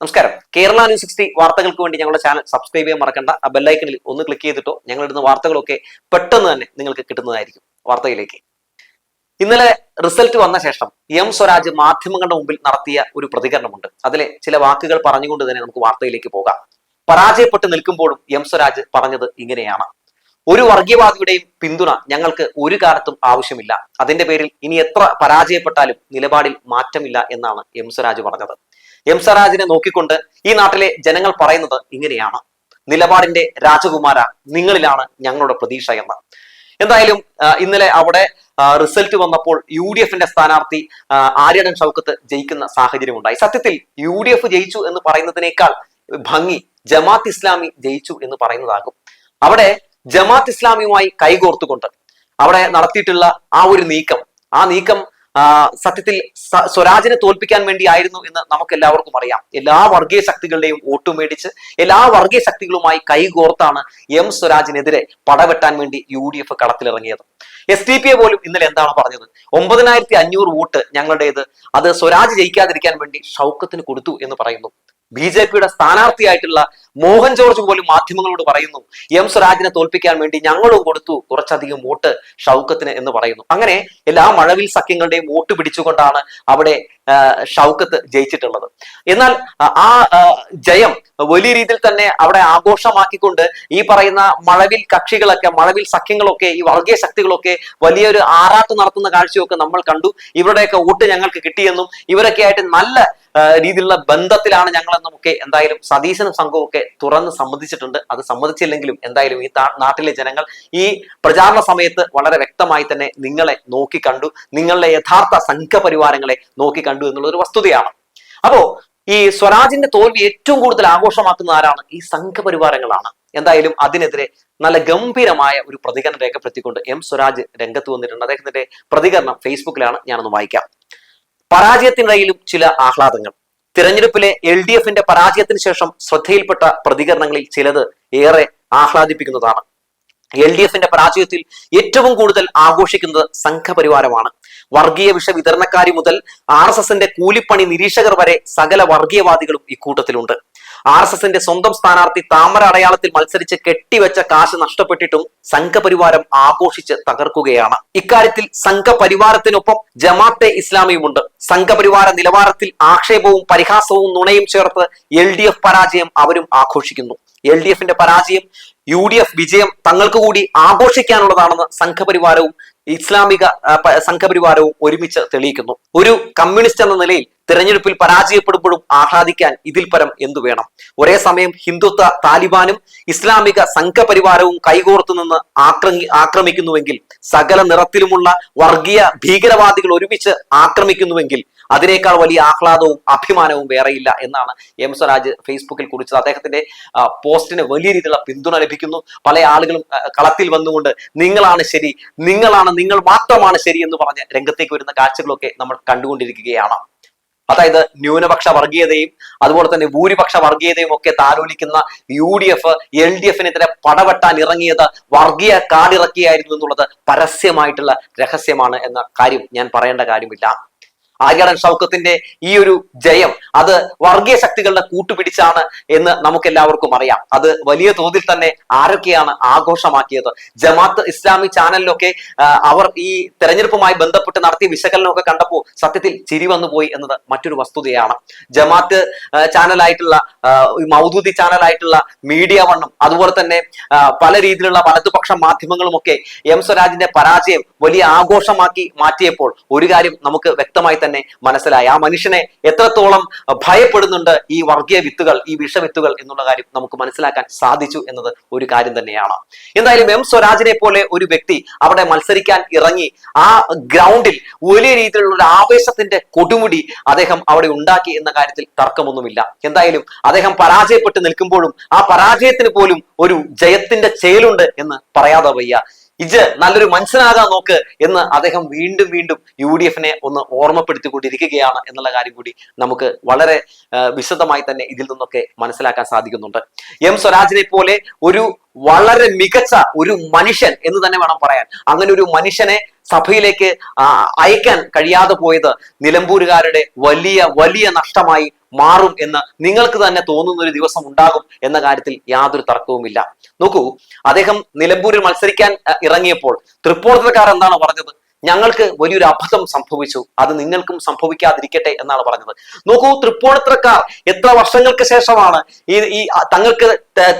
നമസ്കാരം. Kerala news sixty വാർത്തകൾക്ക് വേണ്ടി ഞങ്ങളുടെ ചാനൽ സബ്സ്ക്രൈബ് ചെയ്യാൻ മറക്കണ്ട. ആ ബെല്ലൈക്കണിൽ ഒന്ന് ക്ലിക്ക് ചെയ്തിട്ടോ ഞങ്ങളിടുന്ന വാർത്തകളൊക്കെ പെട്ടെന്ന് തന്നെ നിങ്ങൾക്ക് കിട്ടുന്നതായിരിക്കും വാർത്തയിലേക്ക്. ഇന്നലെ റിസൾട്ട് വന്ന ശേഷം എം സ്വരാജ് മാധ്യമങ്ങളുടെ മുമ്പിൽ നടത്തിയ ഒരു പ്രതികരണമുണ്ട്. അതിലെ ചില വാക്കുകൾ പറഞ്ഞുകൊണ്ട് തന്നെ നമുക്ക് വാർത്തയിലേക്ക് പോകാം. പരാജയപ്പെട്ട് നിൽക്കുമ്പോഴും എം സ്വരാജ് പറഞ്ഞത് ഇങ്ങനെയാണ്. ഒരു വർഗീയവാദിയുടെയും പിന്തുണ ഞങ്ങൾക്ക് ഒരു കാലത്തും ആവശ്യമില്ല. അതിന്റെ പേരിൽ ഇനി എത്ര പരാജയപ്പെട്ടാലും നിലപാടിൽ മാറ്റമില്ല എന്നാണ് എം സ്വരാജ് പറഞ്ഞത്. എം സ്വരാജിനെ നോക്കിക്കൊണ്ട് ഈ നാട്ടിലെ ജനങ്ങൾ പറയുന്നത് ഇങ്ങനെയാണ്. നിലപാടിന്റെ രാജകുമാര നിങ്ങളിലാണ് ഞങ്ങളുടെ പ്രതീക്ഷ എന്ന്. എന്തായാലും ഇന്നലെ അവിടെ റിസൾട്ട് വന്നപ്പോൾ യു ഡി എഫിന്റെ സ്ഥാനാർത്ഥി ആര്യടൻ ഷൗക്കത്ത് ജയിക്കുന്ന സാഹചര്യം ഉണ്ടായി സത്യത്തിൽ യു ഡി എഫ് ജയിച്ചു എന്ന് പറയുന്നതിനേക്കാൾ ഭംഗി ജമാത്ത് ഇസ്ലാമി ജയിച്ചു എന്ന് പറയുന്നതാകും. അവിടെ ജമാത്ത് ഇസ്ലാമിയുമായി കൈകോർത്തുകൊണ്ട് അവിടെ നടത്തിയിട്ടുള്ള ആ ഒരു നീക്കം ആ നീക്കം സത്യത്തിൽ സ്വരാജിനെ തോൽപ്പിക്കാൻ വേണ്ടിയായിരുന്നു എന്ന് നമുക്ക് എല്ലാവർക്കും അറിയാം. എല്ലാ വർഗീയ ശക്തികളുടെയും വോട്ട് മേടിച്ച് എല്ലാ വർഗീയ ശക്തികളുമായി കൈകോർത്താണ് എം സ്വരാജിനെതിരെ പടവെട്ടാൻ വേണ്ടി യു ഡി എഫ് കളത്തിലിറങ്ങിയത്. എസ് ഡി പി എ പോലും ഇന്നലെ എന്താണ് പറഞ്ഞത്? ഒമ്പതിനായിരത്തി അഞ്ഞൂറ് വോട്ട് ഞങ്ങളുടേത്. അത് സ്വരാജ് ജയിക്കാതിരിക്കാൻ വേണ്ടി ഷൗക്കത്തിന് കൊടുത്തു എന്ന് പറയുന്നു. ബി ജെ പിയുടെ സ്ഥാനാർത്ഥിയായിട്ടുള്ള മോഹൻ ജോർജ് പോലും മാധ്യമങ്ങളോട് പറയുന്നു എം സ്വരാജിനെ തോൽപ്പിക്കാൻ വേണ്ടി ഞങ്ങളും കൊടുത്തു കുറച്ചധികം വോട്ട് ഷൗക്കത്തിന് എന്ന് പറയുന്നു. അങ്ങനെ എല്ലാ മഴവിൽ സഖ്യങ്ങളുടെയും വോട്ട് പിടിച്ചുകൊണ്ടാണ് അവിടെ ഷൗക്കത്ത് ജയിച്ചിട്ടുള്ളത്. എന്നാൽ ആ, ജയം വലിയ രീതിയിൽ തന്നെ അവിടെ ആഘോഷമാക്കിക്കൊണ്ട് ഈ പറയുന്ന മഴവിൽ കക്ഷികളൊക്കെ മഴവിൽ സഖ്യങ്ങളൊക്കെ ഈ വർഗീയ ശക്തികളൊക്കെ വലിയൊരു ആറാട്ട് നടത്തുന്ന കാഴ്ചയൊക്കെ നമ്മൾ കണ്ടു. ഇവരുടെയൊക്കെ വോട്ട് ഞങ്ങൾക്ക് കിട്ടിയെന്നും ഇവരൊക്കെ ആയിട്ട് നല്ല രീതിയിലുള്ള ബന്ധത്തിലാണ് ഞങ്ങൾ ഒക്കെ എന്തായാലും സതീശനും സംഘവും ഒക്കെ തുറന്ന് സമ്മതിച്ചിട്ടുണ്ട്. അത് സമ്മതിച്ചില്ലെങ്കിലും എന്തായാലും ഈ നാട്ടിലെ ജനങ്ങൾ ഈ പ്രചാരണ സമയത്ത് വളരെ വ്യക്തമായി തന്നെ നിങ്ങളെ നോക്കിക്കണ്ടു നിങ്ങളുടെ യഥാർത്ഥ സംഘപരിവാരങ്ങളെ നോക്കിക്കണ്ടു എന്നുള്ള ഒരു വസ്തുതയാണ്. അപ്പോ ഈ സ്വരാജിന്റെ തോൽവി ഏറ്റവും കൂടുതൽ ആഘോഷമാക്കുന്ന ആരാണ്? ഈ സംഘപരിവാരങ്ങളാണ്. എന്തായാലും അതിനെതിരെ നല്ല ഗംഭീരമായ ഒരു പ്രതികരണം രേഖപ്പെടുത്തിക്കൊണ്ട് എം സ്വരാജ് രംഗത്ത് വന്നിട്ടുണ്ട്. അദ്ദേഹത്തിന്റെ പ്രതികരണം ഫേസ്ബുക്കിലാണ് ഞാനൊന്ന് വായിക്കാം. പരാജയത്തിനിടയിലും ചില ആഹ്ലാദങ്ങൾ. തിരഞ്ഞെടുപ്പിലെ എൽ ഡി എഫിന്റെ പരാജയത്തിന് ശേഷം ശ്രദ്ധയിൽപ്പെട്ട പ്രതികരണങ്ങളിൽ ചിലത് ഏറെ ആഹ്ലാദിപ്പിക്കുന്നതാണ്. എൽ ഡി എഫിന്റെ പരാജയത്തിൽ ഏറ്റവും കൂടുതൽ ആഘോഷിക്കുന്നത് സംഘപരിവാരമാണ്. വർഗീയ വിഷ വിതരണക്കാരി മുതൽ ആർ എസ് എസിന്റെ കൂലിപ്പണി നിരീക്ഷകർ വരെ സകല വർഗീയവാദികളും ഇക്കൂട്ടത്തിലുണ്ട്. ആർ എസ് എസിന്റെ സ്വന്തം സ്ഥാനാർത്ഥി താമര അടയാളത്തിൽ മത്സരിച്ച് കെട്ടിവെച്ച കാശ് നഷ്ടപ്പെട്ടിട്ടും സംഘപരിവാരം ആഘോഷിച്ച് തകർക്കുകയാണ്. ഇക്കാര്യത്തിൽ സംഘപരിവാരത്തിനൊപ്പം ജമാത്തെ ഇസ്ലാമിയുമുണ്ട്. സംഘപരിവാര നിലവാരത്തിൽ ആക്ഷേപവും പരിഹാസവും നുണയും ചേർത്ത് എൽ ഡി എഫ് പരാജയം അവരും ആഘോഷിക്കുന്നു. എൽ ഡി എഫിന്റെ പരാജയം യു ഡി എഫ് വിജയം തങ്ങൾക്ക് കൂടി ആഘോഷിക്കാനുള്ളതാണെന്ന് സംഘപരിവാരവും ഇസ്ലാമിക സംഘപരിവാരവും ഒരുമിച്ച് തെളിയിക്കുന്നു. ഒരു കമ്മ്യൂണിസ്റ്റ് എന്ന നിലയിൽ തിരഞ്ഞെടുപ്പിൽ പരാജയപ്പെടുമ്പോഴും ആഹ്ലാദിക്കാൻ ഇതിൽ പരം എന്തു വേണം? ഒരേ സമയം ഹിന്ദുത്വ താലിബാനും ഇസ്ലാമിക സംഘപരിവാരവും കൈകോർത്തു നിന്ന് ആക്രമി ആക്രമിക്കുന്നുവെങ്കിൽ സകല നിറത്തിലുമുള്ള വർഗീയ ഭീകരവാദികൾ ഒരുമിച്ച് ആക്രമിക്കുന്നുവെങ്കിൽ അതിനേക്കാൾ വലിയ ആഹ്ലാദവും അഭിമാനവും വേറെയില്ല എന്നാണ് എം സ്വരാജ് ഫേസ്ബുക്കിൽ കുറിച്ചത്. അദ്ദേഹത്തിന്റെ പോസ്റ്റിന് വലിയ രീതിയിലുള്ള പിന്തുണ ലഭിക്കുന്നു. പല ആളുകളും കളത്തിൽ വന്നുകൊണ്ട് നിങ്ങളാണ് ശരി നിങ്ങളാണ് നിങ്ങൾ മാത്രമാണ് ശരി എന്ന് പറഞ്ഞ് രംഗത്തേക്ക് വരുന്ന കാഴ്ചകളൊക്കെ നമ്മൾ കണ്ടുകൊണ്ടിരിക്കുകയാണ്. അതായത് ന്യൂനപക്ഷ വർഗീയതയും അതുപോലെ തന്നെ ഭൂരിപക്ഷ വർഗീയതയും ഒക്കെ താലോലിക്കുന്ന U D F L D എഫിനെതിരെ പടവെട്ടാൻ ഇറങ്ങിയത് വർഗീയ കാടിറക്കിയായിരുന്നു എന്നുള്ളത് പരസ്യമായിട്ടുള്ള രഹസ്യമാണ് എന്ന കാര്യം ഞാൻ പറയേണ്ട കാര്യമില്ല. ആര്യാടൻ ഷൗക്കത്തിന്റെ ഈ ഒരു ജയം അത് വർഗീയ ശക്തികളുടെ കൂട്ടുപിടിച്ചാണ് എന്ന് നമുക്ക് എല്ലാവർക്കും അറിയാം. അത് വലിയ തോതിൽ തന്നെ ആരൊക്കെയാണ് ആഘോഷമാക്കിയത്? ജമാത്ത് ഇസ്ലാമി ചാനലിലൊക്കെ അവർ ഈ തെരഞ്ഞെടുപ്പുമായി ബന്ധപ്പെട്ട് നടത്തിയ വിശകലനമൊക്കെ കണ്ടപ്പോൾ സത്യത്തിൽ ചിരി വന്നു പോയി എന്നത് മറ്റൊരു വസ്തുതയാണ്. ജമാത്ത് ചാനലായിട്ടുള്ള മൗദൂദി ചാനലായിട്ടുള്ള മീഡിയ വണ്ണും അതുപോലെ തന്നെ പല രീതിയിലുള്ള വലതുപക്ഷ മാധ്യമങ്ങളും ഒക്കെ എം സ്വരാജിന്റെ പരാജയം വലിയ ആഘോഷമാക്കി മാറ്റിയപ്പോൾ ഒരു കാര്യം നമുക്ക് വ്യക്തമായി തന്നെ മനസ്സിലായി. ആ മനുഷ്യനെ എത്രത്തോളം ഭയപ്പെടുന്നുണ്ട് ഈ വർഗീയ വിത്തുകൾ ഈ വിഷവിത്തുകൾ എന്നുള്ള കാര്യം നമുക്ക് മനസ്സിലാക്കാൻ സാധിച്ചു എന്നത് ഒരു കാര്യം തന്നെയാണ്. എന്തായാലും എം സ്വരാജിനെ പോലെ ഒരു വ്യക്തി അവിടെ മത്സരിക്കാൻ ഇറങ്ങി ആ ഗ്രൗണ്ടിൽ വലിയ രീതിയിലുള്ള ഒരു ആവേശത്തിന്റെ കൊടുമുടി അദ്ദേഹം അവിടെ ഉണ്ടാക്കി എന്ന കാര്യത്തിൽ തർക്കമൊന്നുമില്ല. എന്തായാലും അദ്ദേഹം പരാജയപ്പെട്ട് നിൽക്കുമ്പോഴും ആ പരാജയത്തിന് പോലും ഒരു ജയത്തിന്റെ ചേലുണ്ട് എന്ന് പറയാതെ വയ്യ. ഇജ് നല്ലൊരു മനുഷ്യനാകാൻ നോക്ക് എന്ന് അദ്ദേഹം വീണ്ടും വീണ്ടും യു ഡി എഫിനെ ഒന്ന് ഓർമ്മപ്പെടുത്തിക്കൊണ്ടിരിക്കുകയാണ് എന്നുള്ള കാര്യം കൂടി നമുക്ക് വളരെ വിശദമായി തന്നെ ഇതിൽ നിന്നൊക്കെ മനസ്സിലാക്കാൻ സാധിക്കുന്നുണ്ട്. എം സ്വരാജിനെ പോലെ ഒരു വളരെ മികച്ച ഒരു മനുഷ്യൻ എന്ന് തന്നെ വേണം പറയാൻ. അങ്ങനെ ഒരു മനുഷ്യനെ സഭയിലേക്ക് അയക്കാൻ കഴിയാതെ പോയത് നിലമ്പൂരുകാരുടെ വലിയ വലിയ നഷ്ടമായി മാറും എന്ന് നിങ്ങൾക്ക് തന്നെ തോന്നുന്ന ഒരു ദിവസം ഉണ്ടാകും എന്ന കാര്യത്തിൽ യാതൊരു തർക്കവുമില്ല. നോക്കൂ അദ്ദേഹം നിലമ്പൂരിൽ മത്സരിക്കാൻ ഇറങ്ങിയപ്പോൾ തൃപ്പൂർത്തക്കാർ എന്താണ് പറഞ്ഞത്? ഞങ്ങൾക്ക് വലിയൊരു അബദ്ധം സംഭവിച്ചു. അത് നിങ്ങൾക്കും സംഭവിക്കാതിരിക്കട്ടെ എന്നാണ് പറഞ്ഞത്. നോക്കൂ തൃപ്പൂണിത്രക്കാർ എത്ര വർഷങ്ങൾക്ക് ശേഷമാണ് ഈ ഈ തങ്ങൾക്ക്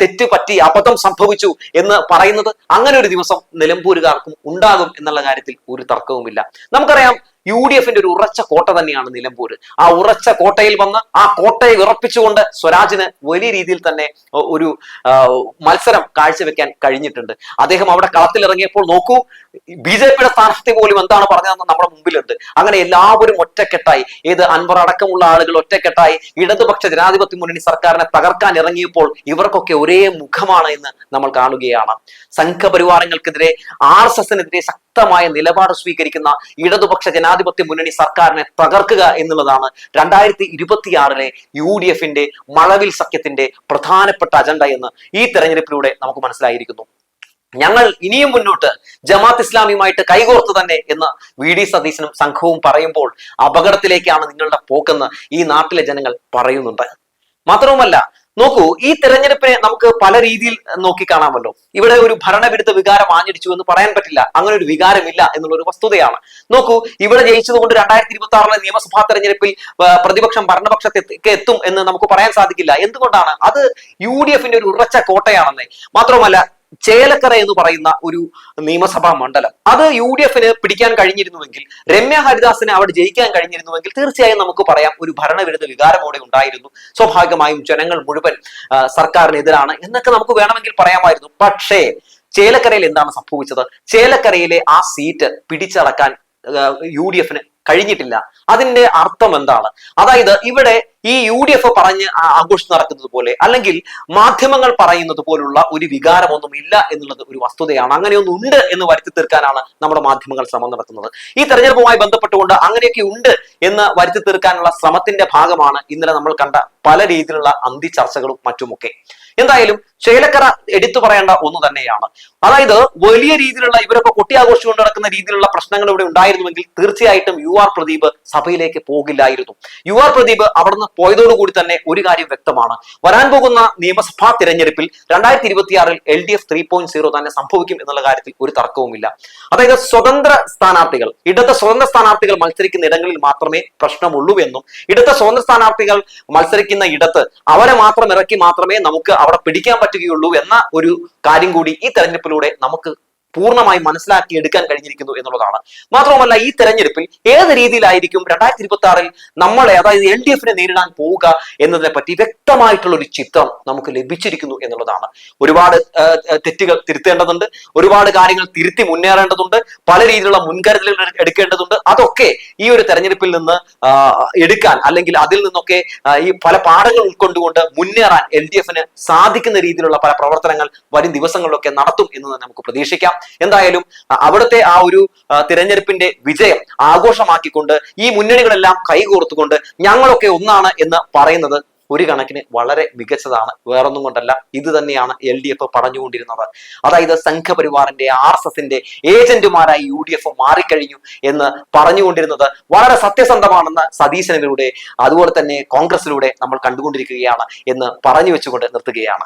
തെറ്റ് പറ്റി അബദ്ധം സംഭവിച്ചു എന്ന് പറയുന്നത്? അങ്ങനെ ഒരു ദിവസം നിലമ്പൂരുകാർക്കും ഉണ്ടാകും എന്നുള്ള കാര്യത്തിൽ ഒരു തർക്കവുമില്ല. നമുക്കറിയാം യു ഡി എഫിന്റെ ഒരു ഉറച്ച കോട്ട തന്നെയാണ് നിലമ്പൂർ ആ ഉറച്ച കോട്ടയിൽ വന്ന് ആ കോട്ടയെ വിറപ്പിച്ചുകൊണ്ട് സ്വരാജിന് വലിയ രീതിയിൽ തന്നെ ഒരു മത്സരം കാഴ്ചവെക്കാൻ കഴിഞ്ഞിട്ടുണ്ട്. അദ്ദേഹം അവിടെ കളത്തിലിറങ്ങിയപ്പോൾ നോക്കൂ ബി ജെ പിയുടെ സ്ഥാനാർത്ഥി പോലും എന്താണ് പറഞ്ഞതെന്ന് നമ്മുടെ മുമ്പിലുണ്ട്. അങ്ങനെ എല്ലാവരും ഒറ്റക്കെട്ടായി. ഏത് അൻവർ അടക്കമുള്ള ആളുകൾ ഒറ്റക്കെട്ടായി. ഇടതുപക്ഷ ജനാധിപത്യ മുന്നണി സർക്കാരിനെ തകർക്കാൻ ഇറങ്ങിയപ്പോൾ ഇവർക്കൊക്കെ ഒരേ മുഖമാണ് എന്ന് നമ്മൾ കാണുകയാണ്. സംഘപരിവാരങ്ങൾക്കെതിരെ ആർ എസ് എസിനെതിരെ ശക്തമായ നിലപാട് സ്വീകരിക്കുന്ന ഇടതുപക്ഷ ജനാധിപത്യ മുന്നണി സർക്കാരിനെ തകർക്കുക എന്നുള്ളതാണ് രണ്ടായിരത്തി ഇരുപത്തിയാറിലെ യു ഡി എഫിന്റെ മഴവിൽ സഖ്യത്തിന്റെ പ്രധാനപ്പെട്ട അജണ്ട എന്ന് ഈ തെരഞ്ഞെടുപ്പിലൂടെ നമുക്ക് മനസ്സിലായിരിക്കുന്നു. ഞങ്ങൾ ഇനിയും മുന്നോട്ട് ജമാത്ത് ഇസ്ലാമിയുമായിട്ട് കൈകോർത്തു തന്നെ എന്ന് വി ഡി സതീശനും സംഘവും പറയുമ്പോൾ അപകടത്തിലേക്കാണ് നിങ്ങളുടെ പോക്കെന്ന് ഈ നാട്ടിലെ ജനങ്ങൾ പറയുന്നുണ്ട്. മാത്രവുമല്ല നോക്കൂ ഈ തെരഞ്ഞെടുപ്പിനെ നമുക്ക് പല രീതിയിൽ നോക്കി കാണാമല്ലോ. ഇവിടെ ഒരു ഭരണവിരുദ്ധ വികാരം ആഞ്ഞടിച്ചു എന്ന് പറയാൻ പറ്റില്ല. അങ്ങനെ ഒരു വികാരമില്ല എന്നുള്ള ഒരു വസ്തുതയാണ്. നോക്കൂ ഇവിടെ ജയിച്ചതുകൊണ്ട് രണ്ടായിരത്തി ഇരുപത്തി ആറിലെ നിയമസഭാ തെരഞ്ഞെടുപ്പിൽ പ്രതിപക്ഷം ഭരണപക്ഷത്തേക്ക് എത്തും എന്ന് നമുക്ക് പറയാൻ സാധിക്കില്ല. എന്തുകൊണ്ടാണ്? അത് യു ഡി എഫിന്റെ ഒരു ഉറച്ച കോട്ടയാണെന്നേ. മാത്രമല്ല ചേലക്കര എന്ന് പറയുന്ന ഒരു നിയമസഭാ മണ്ഡലം. അത് യു ഡി എഫിന് പിടിക്കാൻ കഴിഞ്ഞിരുന്നുവെങ്കിൽ രമ്യ ഹരിദാസിനെ അവിടെ ജയിക്കാൻ കഴിഞ്ഞിരുന്നുവെങ്കിൽ തീർച്ചയായും നമുക്ക് പറയാം ഒരു ഭരണവിരുദ്ധ വികാരം അവിടെ ഉണ്ടായിരുന്നു. സ്വാഭാവികമായും ജനങ്ങൾ മുഴുവൻ സർക്കാരിനെതിരാണ് എന്നൊക്കെ നമുക്ക് വേണമെങ്കിൽ പറയാമായിരുന്നു. പക്ഷേ ചേലക്കരയിൽ എന്താണ് സംഭവിച്ചത്? ചേലക്കരയിലെ ആ സീറ്റ് പിടിച്ചടക്കാൻ യു ഡി എഫിന് കഴിഞ്ഞിട്ടില്ല. അതിന്റെ അർത്ഥം എന്താണ്? അതായത് ഇവിടെ ഈ യു ഡി എഫ് പറഞ്ഞ് ആഘോഷം നടക്കുന്നത് പോലെ അല്ലെങ്കിൽ മാധ്യമങ്ങൾ പറയുന്നത് പോലുള്ള ഒരു വികാരമൊന്നും ഇല്ല എന്നുള്ളത് ഒരു വസ്തുതയാണ്. അങ്ങനെയൊന്നും ഉണ്ട് എന്ന് വരുത്തി തീർക്കാനാണ് നമ്മുടെ മാധ്യമങ്ങൾ ശ്രമം നടത്തുന്നത്. ഈ തെരഞ്ഞെടുപ്പുമായി ബന്ധപ്പെട്ടുകൊണ്ട് അങ്ങനെയൊക്കെ ഉണ്ട് എന്ന് വരുത്തി തീർക്കാനുള്ള ശ്രമത്തിന്റെ ഭാഗമാണ് ഇന്നലെ നമ്മൾ കണ്ട പല രീതിയിലുള്ള അന്തി ചർച്ചകളും മറ്റുമൊക്കെ. എന്തായാലും ചേലക്കര എടുത്തു പറയേണ്ട ഒന്ന് തന്നെയാണ്. അതായത് വലിയ രീതിയിലുള്ള ഇവരൊക്കെ കൊട്ടിയാഘോഷിച്ചുകൊണ്ട് നടക്കുന്ന രീതിയിലുള്ള പ്രശ്നങ്ങൾ ഇവിടെ ഉണ്ടായിരുന്നുവെങ്കിൽ തീർച്ചയായിട്ടും യു ആർ പ്രദീപ് സഭയിലേക്ക് പോകില്ലായിരുന്നു. യു ആർ പ്രദീപ് അവിടുന്ന് പോയതോടുകൂടി തന്നെ ഒരു കാര്യം വ്യക്തമാണ്. വരാൻ പോകുന്ന നിയമസഭാ തിരഞ്ഞെടുപ്പിൽ രണ്ടായിരത്തി ഇരുപത്തിയാറിൽ L D F three point zero തന്നെ സംഭവിക്കും എന്നുള്ള കാര്യത്തിൽ ഒരു തർക്കവുമില്ല. അതായത് സ്വതന്ത്ര സ്ഥാനാർത്ഥികൾ ഇടത് സ്വതന്ത്ര സ്ഥാനാർത്ഥികൾ മത്സരിക്കുന്ന ഇടങ്ങളിൽ മാത്രമേ പ്രശ്നമുള്ളൂ എന്നും ഇടത്തെ സ്വതന്ത്ര സ്ഥാനാർത്ഥികൾ മത്സരിക്കുന്ന ഇടത്ത് അവരെ മാത്രം ഇറക്കി മാത്രമേ നമുക്ക് അവിടെ പിടിക്കാൻ പറ്റുകയുള്ളൂ എന്ന ഒരു കാര്യം കൂടി ഈ തെരഞ്ഞെടുപ്പിലൂടെ നമുക്ക് പൂർണമായി മനസ്സിലാക്കി എടുക്കാൻ കഴിഞ്ഞിരിക്കുന്നു എന്നുള്ളതാണ്. മാത്രവുമല്ല ഈ തെരഞ്ഞെടുപ്പിൽ ഏത് രീതിയിലായിരിക്കും രണ്ടായിരത്തി ഇരുപത്തി ആറിൽ നമ്മളെ അതായത് എൽ ഡി എഫിനെ നേരിടാൻ പോവുക എന്നതിനെ പറ്റി വ്യക്തമായിട്ടുള്ള ഒരു ചിത്രം നമുക്ക് ലഭിച്ചിരിക്കുന്നു എന്നുള്ളതാണ്. ഒരുപാട് തെറ്റുകൾ തിരുത്തേണ്ടതുണ്ട്. ഒരുപാട് കാര്യങ്ങൾ തിരുത്തി മുന്നേറേണ്ടതുണ്ട്. പല രീതിയിലുള്ള മുൻകരുതലുകൾ എടുക്കേണ്ടതുണ്ട്. അതൊക്കെ ഈ ഒരു തെരഞ്ഞെടുപ്പിൽ നിന്ന് എടുക്കാൻ അല്ലെങ്കിൽ അതിൽ നിന്നൊക്കെ ഈ പല പാഠങ്ങൾ ഉൾക്കൊണ്ടുകൊണ്ട് മുന്നേറാൻ എൽ ഡി എഫിന് സാധിക്കുന്ന രീതിയിലുള്ള പല പ്രവർത്തനങ്ങൾ വരും ദിവസങ്ങളിലൊക്കെ നടത്തും എന്ന് നമുക്ക് പ്രതീക്ഷിക്കാം. എന്തായാലും അവിടുത്തെ ആ ഒരു തിരഞ്ഞെടുപ്പിന്റെ വിജയം ആഘോഷമാക്കിക്കൊണ്ട് ഈ മുന്നണികളെല്ലാം കൈകോർത്തുകൊണ്ട് ഞങ്ങളൊക്കെ ഒന്നാണ് എന്ന് പറയുന്നത് ഒരു കണക്കിന് വളരെ മികച്ചതാണ്. വേറൊന്നും കൊണ്ടല്ല. ഇത് തന്നെയാണ് എൽ ഡി എഫ് പറഞ്ഞുകൊണ്ടിരുന്നത്. അതായത് സംഘപരിവാറിന്റെ ആർ എസ് എസിന്റെ ഏജന്റുമാരായി യു ഡി എഫ് മാറിക്കഴിഞ്ഞു എന്ന് പറഞ്ഞുകൊണ്ടിരുന്നത് വളരെ സത്യസന്ധമാണെന്ന് സതീശനിലൂടെ അതുപോലെ തന്നെ കോൺഗ്രസിലൂടെ നമ്മൾ കണ്ടുകൊണ്ടിരിക്കുകയാണ് എന്ന് പറഞ്ഞു വെച്ചുകൊണ്ട് നിർത്തുകയാണ്.